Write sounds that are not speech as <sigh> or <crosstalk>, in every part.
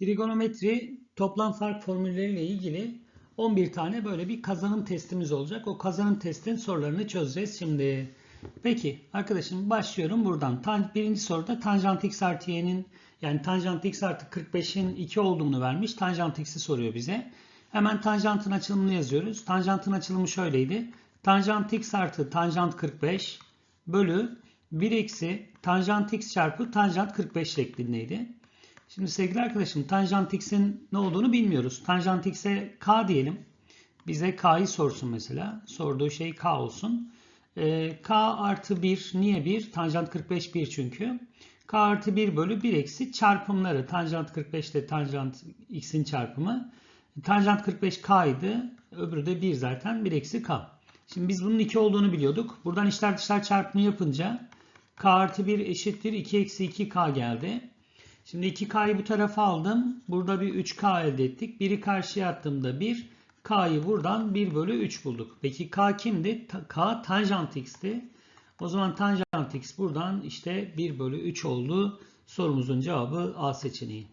Trigonometri toplam fark formülleriyle ilgili 11 tane böyle bir kazanım testimiz olacak. O kazanım testin sorularını çözeceğiz şimdi. Peki arkadaşım başlıyorum buradan. Birinci soruda tanjant x artı y'nin yani tanjant x artı 45'in 2 olduğunu vermiş. Tanjant x'i soruyor bize. Hemen tanjantın açılımını yazıyoruz. Tanjantın açılımı şöyleydi. Tanjant x artı tanjant 45 bölü 1 eksi tanjant x çarpı tanjant 45 şeklindeydi. Şimdi sevgili arkadaşım tanjant x'in ne olduğunu bilmiyoruz. Tanjant x'e k diyelim. Bize k'yı sorsun mesela. Sorduğu şey k olsun. Ee, k artı 1 niye 1? Tanjant 45 1 çünkü. k artı 1 bölü 1 eksi çarpımları. Tanjant 45 ile tanjant x'in çarpımı. Tanjant 45 k idi. Öbürü de 1 zaten. 1 eksi k. Şimdi biz bunun 2 olduğunu biliyorduk. Buradan içler dışlar çarpımı yapınca k artı 1 eşittir 2 eksi 2k geldi. Şimdi 2k'yı bu tarafa aldım. Burada bir 3k elde ettik. 1'i karşıya attığımda 1. K'yı buradan 1 bölü 3 bulduk. Peki k kimdi? K tanjant x'ti. O zaman tanjant x buradan işte 1 bölü 3 oldu. Sorumuzun cevabı A seçeneği.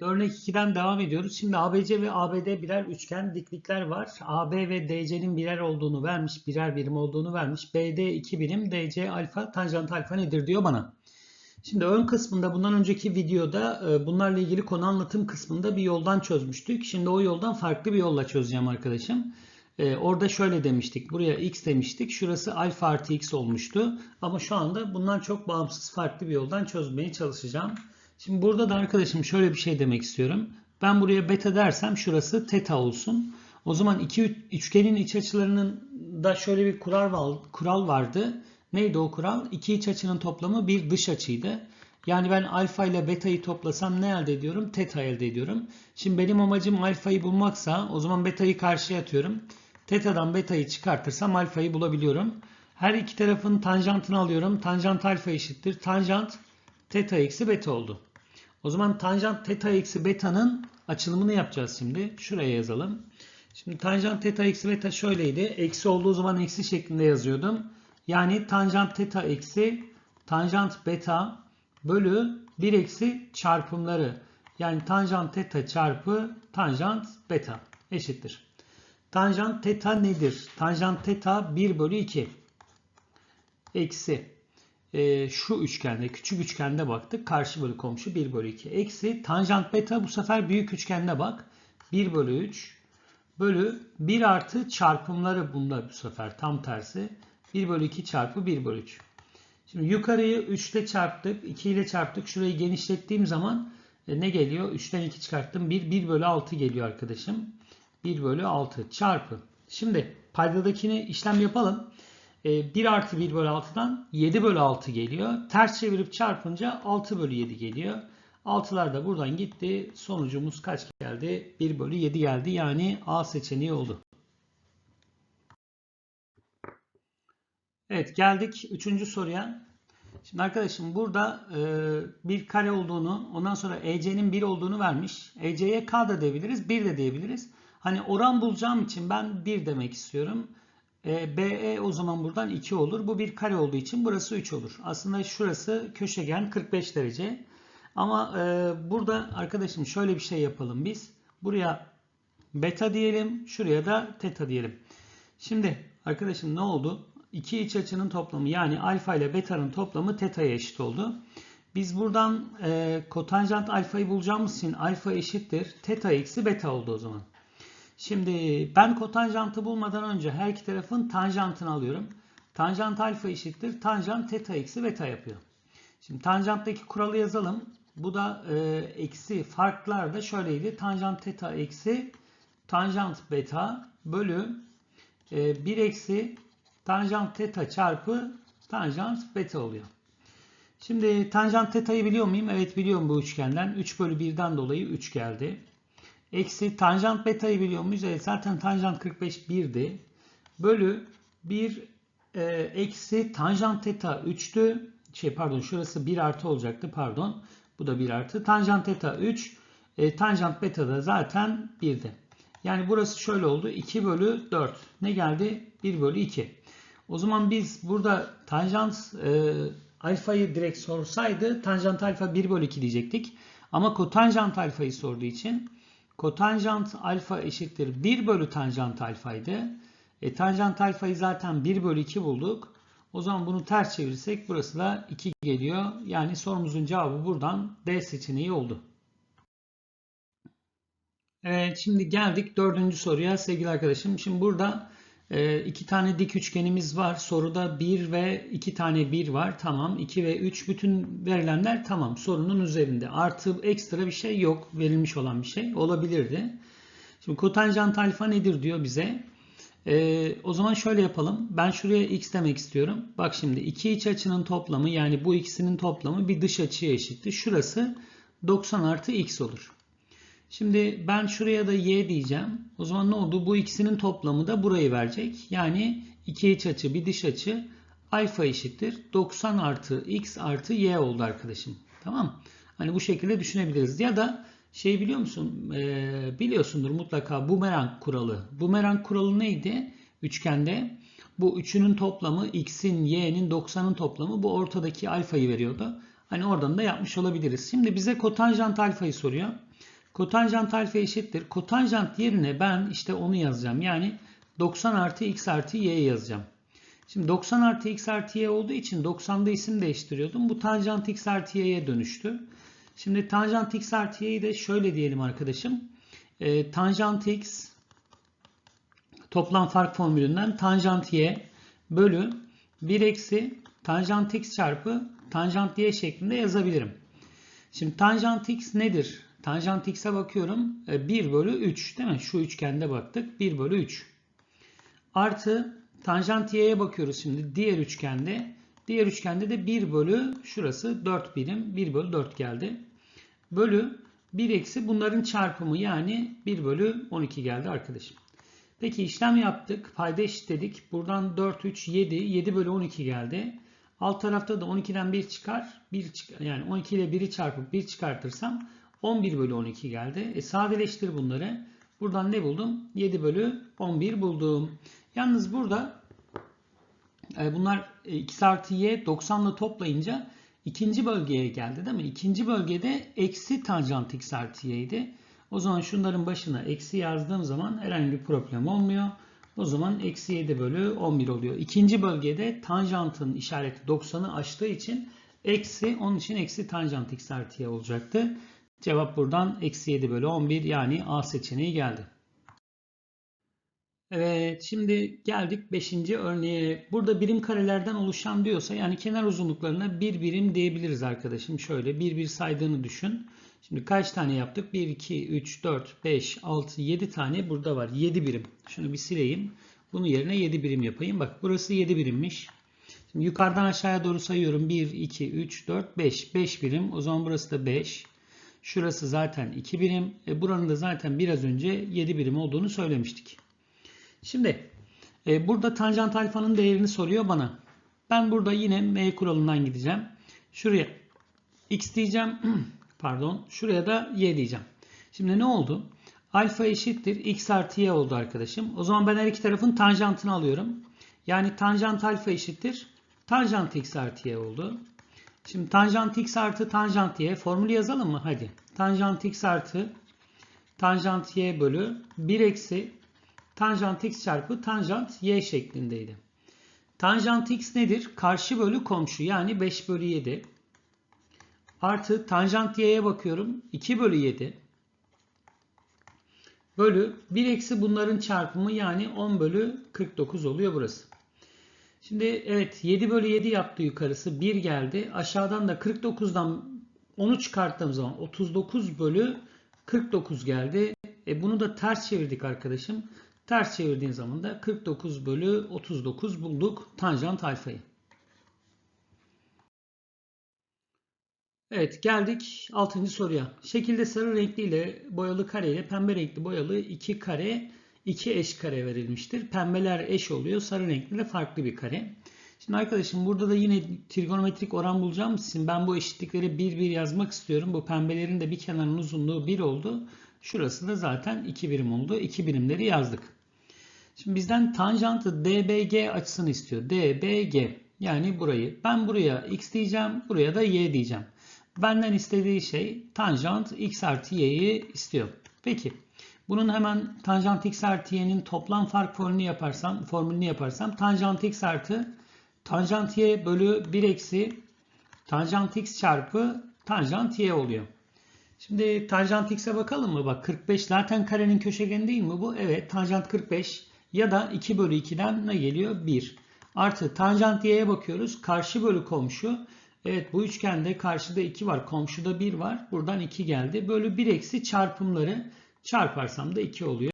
Örnek 2'den devam ediyoruz. Şimdi ABC ve ABD birer üçgen diklikler var. AB ve DC'nin birer olduğunu vermiş, birer birim olduğunu vermiş. BD 2 birim, DC alfa, tanjant alfa nedir diyor bana. Şimdi ön kısmında bundan önceki videoda e, bunlarla ilgili konu anlatım kısmında bir yoldan çözmüştük. Şimdi o yoldan farklı bir yolla çözeceğim arkadaşım. E, orada şöyle demiştik. Buraya x demiştik. Şurası alfa artı x olmuştu. Ama şu anda bundan çok bağımsız farklı bir yoldan çözmeye çalışacağım. Şimdi burada da arkadaşım şöyle bir şey demek istiyorum. Ben buraya beta dersem şurası teta olsun. O zaman iki üçgenin iç açılarının da şöyle bir kural, kural vardı. Neydi o kural? İki iç açının toplamı bir dış açıydı. Yani ben alfa ile beta'yı toplasam ne elde ediyorum? Teta elde ediyorum. Şimdi benim amacım alfayı bulmaksa o zaman beta'yı karşıya atıyorum. Teta'dan beta'yı çıkartırsam alfayı bulabiliyorum. Her iki tarafın tanjantını alıyorum. Tanjant alfa eşittir. Tanjant teta eksi beta oldu. O zaman tanjant teta eksi beta'nın açılımını yapacağız şimdi. Şuraya yazalım. Şimdi tanjant teta eksi beta şöyleydi. Eksi olduğu zaman eksi şeklinde yazıyordum. Yani tanjant teta eksi tanjant beta bölü 1 eksi çarpımları. Yani tanjant teta çarpı tanjant beta eşittir. Tanjant teta nedir? Tanjant teta 1 bölü 2 eksi e, şu üçgende küçük üçgende baktık. Karşı bölü komşu 1 bölü 2 eksi tanjant beta bu sefer büyük üçgende bak. 1 bölü 3 bölü 1 artı çarpımları bunda bu sefer tam tersi. 1 bölü 2 çarpı 1 bölü 3. Şimdi yukarıyı 3 ile çarptık. 2 ile çarptık. Şurayı genişlettiğim zaman e, ne geliyor? 3'ten 2 çıkarttım. 1, 1 bölü 6 geliyor arkadaşım. 1 bölü 6 çarpı. Şimdi paydadakini işlem yapalım. 1 e, artı 1 bölü 6'dan 7 bölü 6 geliyor. Ters çevirip çarpınca 6 bölü 7 geliyor. 6'lar da buradan gitti. Sonucumuz kaç geldi? 1 bölü 7 geldi. Yani A seçeneği oldu. Evet geldik üçüncü soruya. Şimdi arkadaşım burada e, bir kare olduğunu ondan sonra EC'nin 1 olduğunu vermiş. EC'ye K da diyebiliriz 1 de diyebiliriz. Hani oran bulacağım için ben 1 demek istiyorum. E, BE o zaman buradan 2 olur. Bu bir kare olduğu için burası 3 olur. Aslında şurası köşegen 45 derece. Ama e, burada arkadaşım şöyle bir şey yapalım biz. Buraya beta diyelim. Şuraya da teta diyelim. Şimdi arkadaşım ne oldu? İki iç açının toplamı yani alfa ile beta'nın toplamı teta'ya eşit oldu. Biz buradan e, kotanjant alfayı bulacağımız için alfa eşittir. Teta eksi beta oldu o zaman. Şimdi ben kotanjantı bulmadan önce her iki tarafın tanjantını alıyorum. Tanjant alfa eşittir. Tanjant teta eksi beta yapıyor. Şimdi tanjanttaki kuralı yazalım. Bu da e, eksi farklar da şöyleydi. Tanjant teta eksi tanjant beta bölü e, 1 eksi tanjant teta çarpı tanjant beta oluyor. Şimdi tanjant teta'yı biliyor muyum? Evet biliyorum bu üçgenden. 3 bölü 1'den dolayı 3 geldi. Eksi tanjant beta'yı biliyor muyuz? Evet zaten tanjant 45 1'di. Bölü 1 e, eksi tanjant teta 3'tü. Şey pardon şurası 1 artı olacaktı pardon. Bu da 1 artı. Tanjant teta 3. E, tanjant beta da zaten 1'di. Yani burası şöyle oldu. 2 bölü 4. Ne geldi? 1 bölü 2. O zaman biz burada tanjant e, alfayı direkt sorsaydı tanjant alfa 1 bölü 2 diyecektik. Ama kotanjant alfayı sorduğu için kotanjant alfa eşittir 1 bölü tanjant alfaydı. E, tanjant alfayı zaten 1 bölü 2 bulduk. O zaman bunu ters çevirirsek burası da 2 geliyor. Yani sorumuzun cevabı buradan D seçeneği oldu. Evet şimdi geldik dördüncü soruya sevgili arkadaşım. Şimdi burada e, iki tane dik üçgenimiz var. Soruda 1 ve 2 tane 1 var. Tamam. 2 ve 3 bütün verilenler tamam. Sorunun üzerinde. Artı ekstra bir şey yok. Verilmiş olan bir şey. Olabilirdi. Şimdi kotanjant alfa nedir diyor bize. Ee, o zaman şöyle yapalım. Ben şuraya x demek istiyorum. Bak şimdi iki iç açının toplamı yani bu ikisinin toplamı bir dış açıya eşittir. Şurası 90 artı x olur. Şimdi ben şuraya da y diyeceğim. O zaman ne oldu? Bu ikisinin toplamı da burayı verecek. Yani iki iç açı bir dış açı alfa eşittir. 90 artı x artı y oldu arkadaşım. Tamam Hani bu şekilde düşünebiliriz. Ya da şey biliyor musun? Ee, biliyorsundur mutlaka bumerang kuralı. Bumerang kuralı neydi? Üçgende bu üçünün toplamı x'in, y'nin, 90'ın toplamı bu ortadaki alfayı veriyordu. Hani oradan da yapmış olabiliriz. Şimdi bize kotanjant alfayı soruyor. Kotanjant alfa eşittir. Kotanjant yerine ben işte onu yazacağım. Yani 90 artı x artı y yazacağım. Şimdi 90 artı x artı y olduğu için 90'da isim değiştiriyordum. Bu tanjant x artı y'ye dönüştü. Şimdi tanjant x artı y'yi de şöyle diyelim arkadaşım. E, tanjant x toplam fark formülünden tanjant y bölü 1 eksi tanjant x çarpı tanjant y şeklinde yazabilirim. Şimdi tanjant x nedir? Tanjant x'e bakıyorum. 1 e, bölü 3 değil mi? Şu üçgende baktık. 1 bölü 3. Artı tanjant y'ye bakıyoruz şimdi. Diğer üçgende. Diğer üçgende de 1 bölü şurası 4 birim. 1 bölü 4 geldi. Bölü 1 eksi bunların çarpımı yani 1 bölü 12 geldi arkadaşım. Peki işlem yaptık. Payda eşitledik. Buradan 4, 3, 7. 7 bölü 12 geldi. Alt tarafta da 12'den 1 çıkar. 1 çıkar. Yani 12 ile 1'i çarpıp 1 çıkartırsam 11 bölü 12 geldi. E sadeleştir bunları. Buradan ne buldum? 7 bölü 11 buldum. Yalnız burada e, bunlar e, x artı y 90 ile toplayınca ikinci bölgeye geldi değil mi? İkinci bölgede eksi tanjant x artı y'ydi. O zaman şunların başına eksi yazdığım zaman herhangi bir problem olmuyor. O zaman eksi 7 bölü 11 oluyor. İkinci bölgede tanjantın işareti 90'ı aştığı için eksi onun için eksi tanjant x artı y olacaktı. Cevap buradan eksi 7 bölü 11 yani A seçeneği geldi. Evet şimdi geldik 5. örneğe. Burada birim karelerden oluşan diyorsa yani kenar uzunluklarına bir birim diyebiliriz arkadaşım. Şöyle bir bir saydığını düşün. Şimdi kaç tane yaptık? 1, 2, 3, 4, 5, 6, 7 tane burada var. 7 birim. Şunu bir sileyim. Bunun yerine 7 birim yapayım. Bak burası 7 birimmiş. Şimdi yukarıdan aşağıya doğru sayıyorum. 1, 2, 3, 4, 5. 5 birim. O zaman burası da 5. Şurası zaten 2 birim. E, buranın da zaten biraz önce 7 birim olduğunu söylemiştik. Şimdi e, burada tanjant alfanın değerini soruyor bana. Ben burada yine M kuralından gideceğim. Şuraya x diyeceğim. <clears throat> Pardon. Şuraya da y diyeceğim. Şimdi ne oldu? Alfa eşittir x artı y oldu arkadaşım. O zaman ben her iki tarafın tanjantını alıyorum. Yani tanjant alfa eşittir. Tanjant x artı y oldu. Şimdi tanjant x artı tanjant y formülü yazalım mı? Hadi. Tanjant x artı tanjant y bölü 1 eksi tanjant x çarpı tanjant y şeklindeydi. Tanjant x nedir? Karşı bölü komşu yani 5 bölü 7. Artı tanjant y'ye bakıyorum. 2 bölü 7. Bölü 1 eksi bunların çarpımı yani 10 bölü 49 oluyor burası. Şimdi evet 7 bölü 7 yaptı yukarısı 1 geldi. Aşağıdan da 49'dan 10'u çıkarttığım zaman 39 bölü 49 geldi. E bunu da ters çevirdik arkadaşım. Ters çevirdiğin zaman da 49 bölü 39 bulduk tanjant alfayı. Evet geldik 6. soruya. Şekilde sarı renkli ile boyalı kare ile pembe renkli boyalı iki kare iki eş kare verilmiştir. Pembeler eş oluyor. Sarı renkli de farklı bir kare. Şimdi arkadaşım burada da yine trigonometrik oran bulacağım için ben bu eşitlikleri bir bir yazmak istiyorum. Bu pembelerin de bir kenarının uzunluğu 1 oldu. Şurası da zaten 2 birim oldu. 2 birimleri yazdık. Şimdi bizden tanjantı DBG açısını istiyor. DBG yani burayı. Ben buraya x diyeceğim. Buraya da y diyeceğim. Benden istediği şey tanjant x artı y'yi istiyor. Peki bunun hemen tanjant x artı y'nin toplam fark formülünü yaparsam, formülünü yaparsam tanjant x artı tanjant y bölü 1 eksi tanjant x çarpı tanjant y oluyor. Şimdi tanjant x'e bakalım mı? Bak 45 zaten karenin köşegeni değil mi bu? Evet tanjant 45 ya da 2 bölü 2'den ne geliyor? 1. Artı tanjant y'ye bakıyoruz. Karşı bölü komşu. Evet bu üçgende karşıda 2 var. Komşuda 1 var. Buradan 2 geldi. Bölü 1 eksi çarpımları çarparsam da 2 oluyor.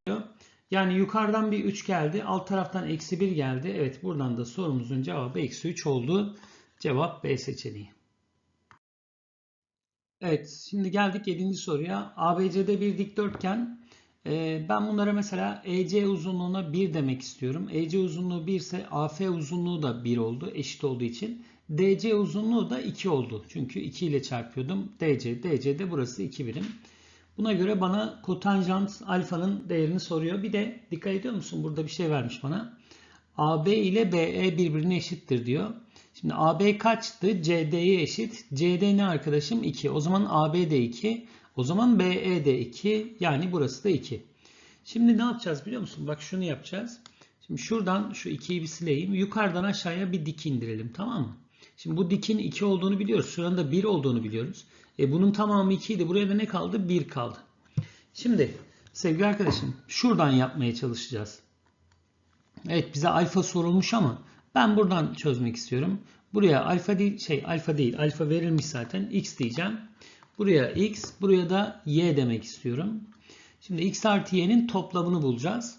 Yani yukarıdan bir 3 geldi. Alt taraftan eksi 1 geldi. Evet buradan da sorumuzun cevabı eksi 3 oldu. Cevap B seçeneği. Evet, şimdi geldik 7. soruya. ABC'de bir dikdörtgen. Ee, ben bunlara mesela EC uzunluğuna 1 demek istiyorum. EC uzunluğu 1 ise AF uzunluğu da 1 oldu, eşit olduğu için. DC uzunluğu da 2 oldu. Çünkü 2 ile çarpıyordum. DC, DC'de burası 2 birim. Buna göre bana kotanjant alfanın değerini soruyor. Bir de dikkat ediyor musun? Burada bir şey vermiş bana. AB ile BE birbirine eşittir diyor. Şimdi AB kaçtı? CD'ye eşit. CD ne arkadaşım? 2. O zaman AB de 2. O zaman BE de 2. Yani burası da 2. Şimdi ne yapacağız biliyor musun? Bak şunu yapacağız. Şimdi şuradan şu 2'yi bir sileyim. Yukarıdan aşağıya bir dik indirelim. Tamam mı? Şimdi bu dikin 2 olduğunu biliyoruz. Şuranın da 1 olduğunu biliyoruz. E bunun tamamı 2 idi. Buraya da ne kaldı? 1 kaldı. Şimdi sevgili arkadaşım şuradan yapmaya çalışacağız. Evet bize alfa sorulmuş ama ben buradan çözmek istiyorum. Buraya alfa değil, şey alfa değil, alfa verilmiş zaten. X diyeceğim. Buraya x, buraya da y demek istiyorum. Şimdi x artı y'nin toplamını bulacağız.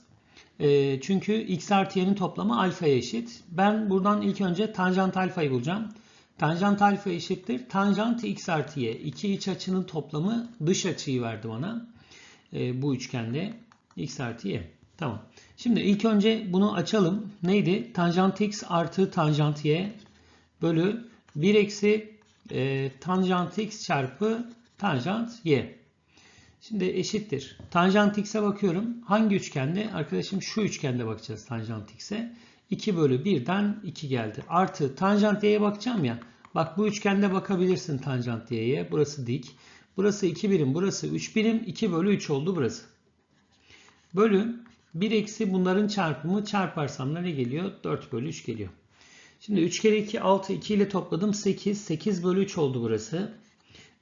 E, çünkü x artı y'nin toplamı alfaya eşit. Ben buradan ilk önce tanjant alfayı bulacağım. Tanjant alfa eşittir. Tanjant x artı y. İki iç açının toplamı dış açıyı verdi bana. E, bu üçgende x artı y. Tamam. Şimdi ilk önce bunu açalım. Neydi? Tanjant x artı tanjant y bölü 1 eksi e, tanjant x çarpı tanjant y. Şimdi eşittir. Tanjant x'e bakıyorum. Hangi üçgende? Arkadaşım şu üçgende bakacağız tanjant x'e. 2 bölü 1'den 2 geldi. Artı tanjant y'ye bakacağım ya. Bak bu üçgende bakabilirsin tanjant y'ye. Burası dik. Burası 2 birim. Burası 3 birim. 2 bölü 3 oldu burası. Bölü 1 eksi bunların çarpımı çarparsam ne geliyor? 4 bölü 3 geliyor. Şimdi 3 kere 2 6 2 ile topladım 8. 8 bölü 3 oldu burası.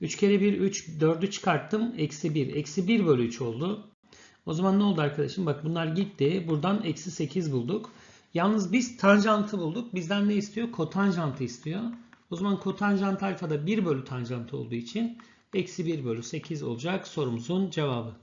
3 kere 1 3 4'ü çıkarttım. Eksi 1. Eksi 1 bölü 3 oldu. O zaman ne oldu arkadaşım? Bak bunlar gitti. Buradan eksi 8 bulduk. Yalnız biz tanjantı bulduk. Bizden ne istiyor? Kotanjantı istiyor. O zaman kotanjant alfa da 1 bölü tanjant olduğu için eksi 1 bölü 8 olacak sorumuzun cevabı.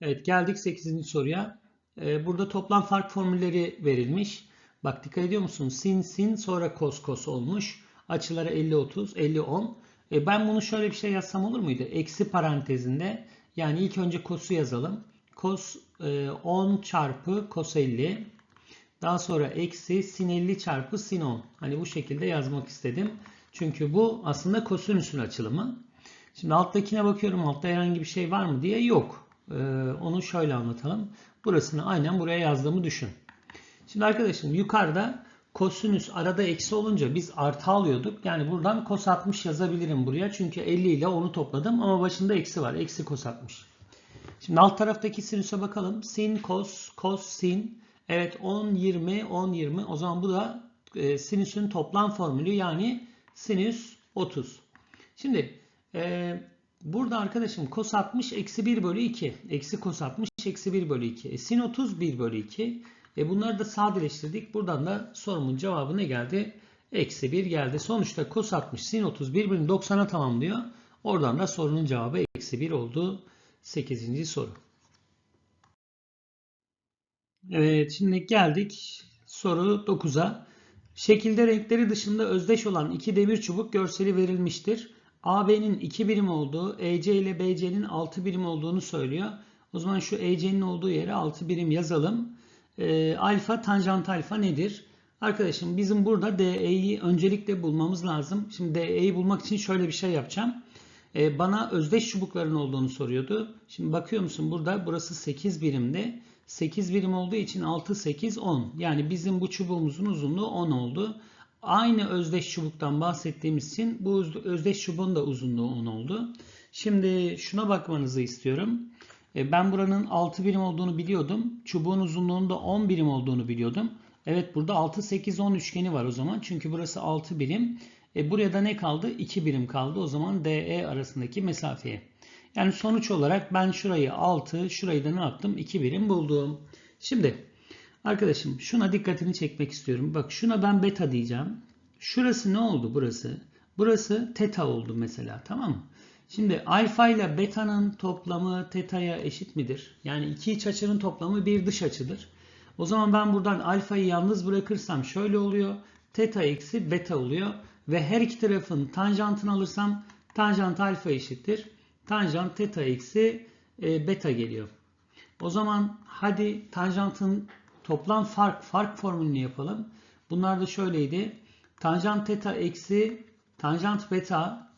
Evet geldik 8. soruya. Ee, burada toplam fark formülleri verilmiş. Bak dikkat ediyor musun? Sin sin sonra kos kos olmuş. Açıları 50 30 50 10. E ben bunu şöyle bir şey yazsam olur muydu? Eksi parantezinde yani ilk önce kosu yazalım. Kos e, 10 çarpı kos 50. Daha sonra eksi sin 50 çarpı sin 10. Hani bu şekilde yazmak istedim. Çünkü bu aslında kosinüsün açılımı. Şimdi alttakine bakıyorum. Altta herhangi bir şey var mı diye yok. Ee, onu şöyle anlatalım. Burasını aynen buraya yazdığımı düşün. Şimdi arkadaşım yukarıda kosinüs arada eksi olunca biz artı alıyorduk. Yani buradan kos 60 yazabilirim buraya. Çünkü 50 ile onu topladım ama başında eksi var. Eksi kos 60. Şimdi alt taraftaki sinüse bakalım. Sin, kos, kos, sin. Evet 10, 20, 10, 20. O zaman bu da e, sinüsün toplam formülü yani sinüs 30. Şimdi e, burada arkadaşım kos 60 eksi 1 bölü 2. Eksi kos 60 eksi 1 bölü 2. E, sin 30 1 bölü 2. E, bunları da sadeleştirdik. Buradan da sorumun cevabı ne geldi? Eksi 1 geldi. Sonuçta kos 60 sin 30 birbirini 90'a tamamlıyor. Oradan da sorunun cevabı eksi 1 oldu. 8. soru. Evet şimdi geldik soru 9'a. Şekilde renkleri dışında özdeş olan iki demir çubuk görseli verilmiştir. AB'nin 2 birim olduğu, EC ile BC'nin 6 birim olduğunu söylüyor. O zaman şu EC'nin olduğu yere 6 birim yazalım. E, alfa tanjant alfa nedir? Arkadaşım bizim burada DE'yi öncelikle bulmamız lazım. Şimdi DE'yi bulmak için şöyle bir şey yapacağım. E, bana özdeş çubukların olduğunu soruyordu. Şimdi bakıyor musun burada burası 8 birimde. 8 birim olduğu için 6, 8, 10. Yani bizim bu çubuğumuzun uzunluğu 10 oldu. aynı özdeş çubuktan bahsettiğimiz için bu öz- özdeş çubuğun da uzunluğu 10 oldu. Şimdi şuna bakmanızı istiyorum. E, Ben buranın 6 birim olduğunu biliyordum. Çubuğun uzunluğunun da 10 birim olduğunu biliyordum. Evet burada 6, 8, 10 üçgeni var o zaman. Çünkü burası 6 birim. E, buraya da ne kaldı? 2 birim kaldı. O zaman DE arasındaki mesafeye. Yani sonuç olarak ben şurayı 6, şurayı da ne yaptım? 2 birim buldum. Şimdi arkadaşım şuna dikkatini çekmek istiyorum. Bak şuna ben beta diyeceğim. Şurası ne oldu burası? Burası teta oldu mesela tamam mı? Şimdi alfa ile beta'nın toplamı teta'ya eşit midir? Yani iki iç açının toplamı bir dış açıdır. O zaman ben buradan alfayı yalnız bırakırsam şöyle oluyor. Teta eksi beta oluyor. Ve her iki tarafın tanjantını alırsam tanjant alfa eşittir. Tanjant teta eksi e, beta geliyor. O zaman hadi tanjantın toplam fark fark formülünü yapalım. Bunlar da şöyleydi. Tanjant teta eksi tanjant beta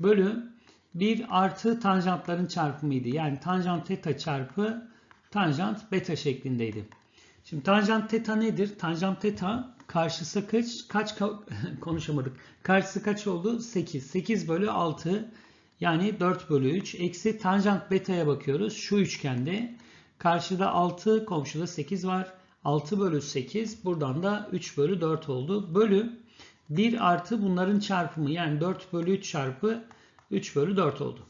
bölü 1 artı tanjantların çarpımıydı. Yani tanjant teta çarpı tanjant beta şeklindeydi. Şimdi tanjant teta nedir? Tanjant teta karşısı kaç? Kaç ka- <laughs> konuşamadık. Karşısı kaç oldu? 8. 8 bölü 6 yani 4 bölü 3. Eksi tanjant beta'ya bakıyoruz. Şu üçgende karşıda 6 komşuda 8 var. 6 bölü 8 buradan da 3 bölü 4 oldu. Bölü 1 artı bunların çarpımı yani 4 bölü 3 çarpı 3 bölü 4 oldu.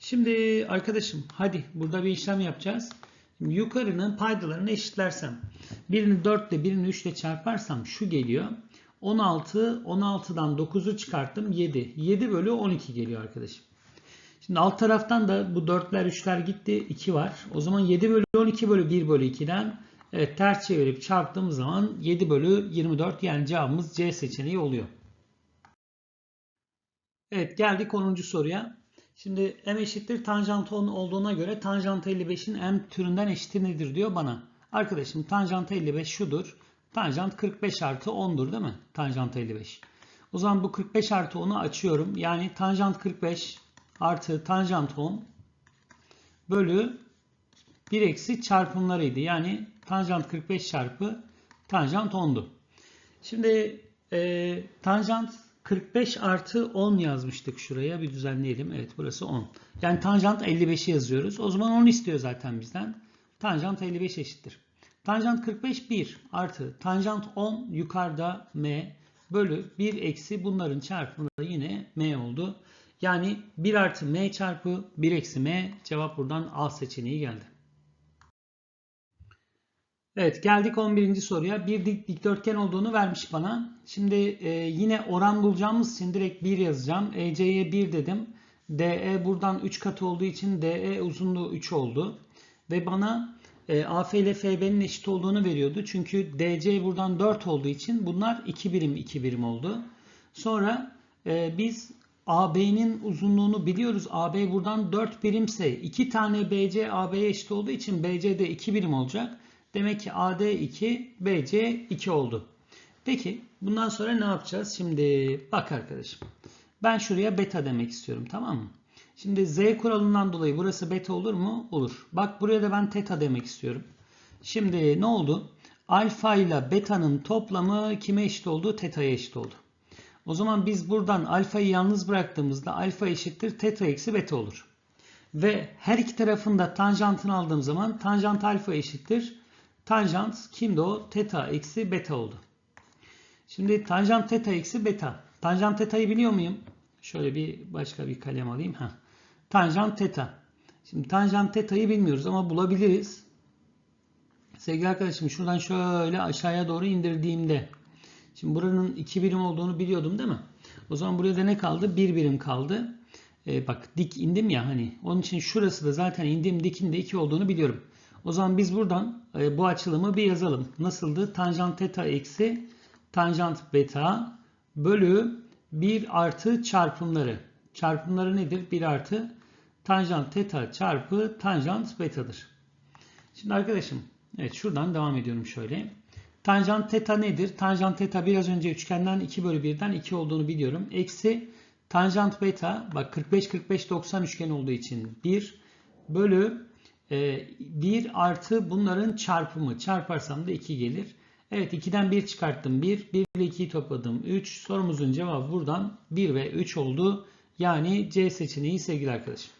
Şimdi arkadaşım hadi burada bir işlem yapacağız. Şimdi yukarının paydalarını eşitlersem birini 4 ile birini 3 ile çarparsam şu geliyor. 16, 16'dan 9'u çıkarttım 7. 7 bölü 12 geliyor arkadaşım. Şimdi alt taraftan da bu 4'ler 3'ler gitti 2 var. O zaman 7 bölü 12 bölü 1 bölü 2'den evet, ters çevirip çarptığımız zaman 7 bölü 24 yani cevabımız C seçeneği oluyor. Evet geldik 10. soruya. Şimdi m eşittir tanjant 10 olduğuna göre tanjant 55'in m türünden eşiti nedir diyor bana. Arkadaşım tanjant 55 şudur. Tanjant 45 artı 10'dur değil mi? Tanjant 55. O zaman bu 45 artı 10'u açıyorum. Yani tanjant 45 artı tanjant 10 bölü 1 eksi çarpımlarıydı. Yani tanjant 45 çarpı tanjant 10'du. Şimdi e, tanjant 45 artı 10 yazmıştık şuraya. Bir düzenleyelim. Evet burası 10. Yani tanjant 55'i yazıyoruz. O zaman 10 istiyor zaten bizden. Tanjant 55 eşittir. Tanjant 45 1 artı tanjant 10 yukarıda m bölü 1 eksi bunların çarpımı da yine m oldu. Yani 1 artı m çarpı 1 eksi m cevap buradan A seçeneği geldi. Evet geldik 11. soruya. Bir dik, dikdörtgen olduğunu vermiş bana. Şimdi e, yine oran bulacağımız için direkt 1 yazacağım. EC'ye 1 dedim. DE buradan 3 katı olduğu için DE uzunluğu 3 oldu. Ve bana e, AF ile FB'nin eşit olduğunu veriyordu. Çünkü DC buradan 4 olduğu için bunlar 2 birim 2 birim oldu. Sonra e, biz AB'nin uzunluğunu biliyoruz. AB buradan 4 birimse 2 tane BC AB'ye eşit olduğu için BC de 2 birim olacak. Demek ki AD 2, BC 2 oldu. Peki bundan sonra ne yapacağız? Şimdi bak arkadaşım. Ben şuraya beta demek istiyorum tamam mı? Şimdi Z kuralından dolayı burası beta olur mu? Olur. Bak buraya da ben teta demek istiyorum. Şimdi ne oldu? Alfa ile beta'nın toplamı kime eşit oldu? Teta'ya eşit oldu. O zaman biz buradan alfayı yalnız bıraktığımızda alfa eşittir teta eksi beta olur. Ve her iki tarafında tanjantını aldığım zaman tanjant alfa eşittir. Tanjant kimdi o? Teta eksi beta oldu. Şimdi tanjant teta eksi beta. Tanjant teta'yı biliyor muyum? Şöyle bir başka bir kalem alayım. Heh. Tanjant teta. Şimdi tanjant teta'yı bilmiyoruz ama bulabiliriz. Sevgili arkadaşım şuradan şöyle aşağıya doğru indirdiğimde şimdi buranın 2 birim olduğunu biliyordum değil mi? O zaman buraya da ne kaldı? 1 birim kaldı. Ee, bak dik indim ya hani. Onun için şurası da zaten indiğim dikin de 2 olduğunu biliyorum. O zaman biz buradan e, bu açılımı bir yazalım. Nasıldı? Tanjant teta eksi tanjant beta bölü 1 artı çarpımları. Çarpımları nedir? 1 artı tanjant teta çarpı tanjant betadır. Şimdi arkadaşım evet şuradan devam ediyorum şöyle. Tanjant teta nedir? Tanjant teta biraz önce üçgenden 2 bölü 1'den 2 olduğunu biliyorum. Eksi tanjant beta bak 45 45 90 üçgen olduğu için 1 bölü 1 artı bunların çarpımı. Çarparsam da 2 gelir. Evet 2'den 1 çıkarttım 1. 1 ile 2'yi topladım 3. Sorumuzun cevabı buradan 1 ve 3 oldu. Yani C seçeneği sevgili arkadaşım.